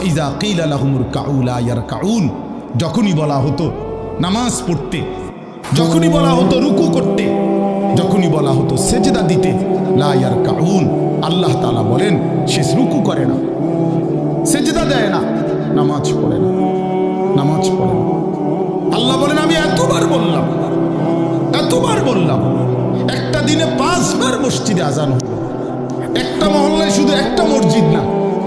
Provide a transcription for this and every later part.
ইজা কিল আলাহুমুর cow লা ইয়ার কাউন যখনই বলা হতো, নামাজ পড়তে, যখনই বলা হতো রুকু করতে, যখনই বলা হতো সেজদা দিতে লায়ার কাউন আল্লাহ তালা বলেন, সে রুকু করে না। সেজদা দেয় না, নামাজ পড়ে না, নামাজ পড়ে না। আল্লাহ বলেন, আমি এতবার বললাম এতবার বললাম, একটা দিনে পাঁচবার মসজিদে আজান একটা মহল্লায় শুধু একটা মসজিদ না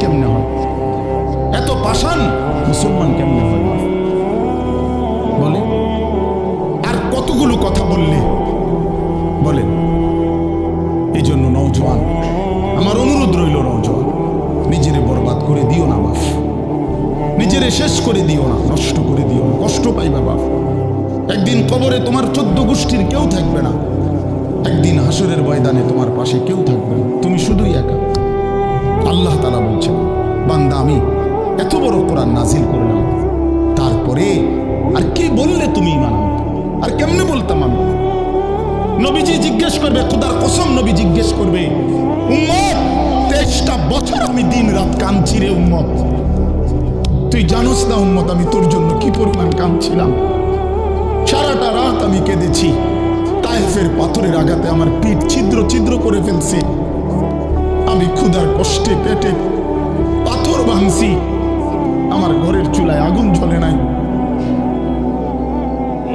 কেমনে হয়? এত পাষাণ মুসলমান কেমনে হয়? বলে, আর কতগুলো কথা বললে? বলেন এই জন্য নৌজওয়ান আমার অনুরোধ রইল নৌজওয়ান নিজেরে বরবাদ করে দিও না বাপ। নিজেরে শেষ করে দিও না, নষ্ট করে দিও না, কষ্ট পাইবা বাপ। একদিন কবরে তোমার চোদ্দ গোষ্ঠীর কেউ থাকবে না, একদিন হাসরের ময়দানে তোমার পাশে কেউ থাকবে না। তুমি শুধুই একা। আল্লাহ তালা বলছেন, বান্দা, আমি এত বড় কোরআন নাজিল করলাম, তারপরে আর কি বললে তুমি ইমান আর কেমনে বলতাম আমি? নবীজি জিজ্ঞেস করবে, খুদার কসম নবী জিজ্ঞেস করবে, উম্মত, তেইশটা বছর আমি দিন রাত কাঁদছি রে উম্মত। তুই জানোস না উম্মত, আমি তোর জন্য কি পরিমাণ কাঁদছিলাম? সারাটা রাত আমি কেঁদেছি, তাইফের পাথরের আঘাতে আমার পিঠ ছিদ্র ছিদ্র করে ফেলছে। ক্ষুধার কষ্টে পেটে পাথর ভাঙছি। আমার ঘরের চুলায় আগুন জ্বলে নাই।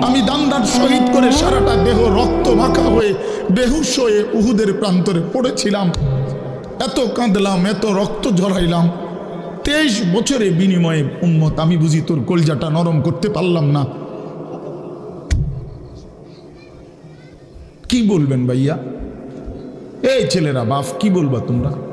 আমি দান্দার শহীদ করে সারাটা দেহ রক্ত মাখা হয়ে বেহুশ হয়ে উহুদের প্রান্তরে পড়েছিলাম। এত কাঁদলাম, এত রক্ত ঝরাইলাম। তেইশ বছরে বিনিময়ে উন্মত আমি বুঝি তোর কলজাটা নরম করতে পারলাম না। কি বলবেন ভাইয়া? এই ছেলেরা, বাপ, কি বলবা তোমরা?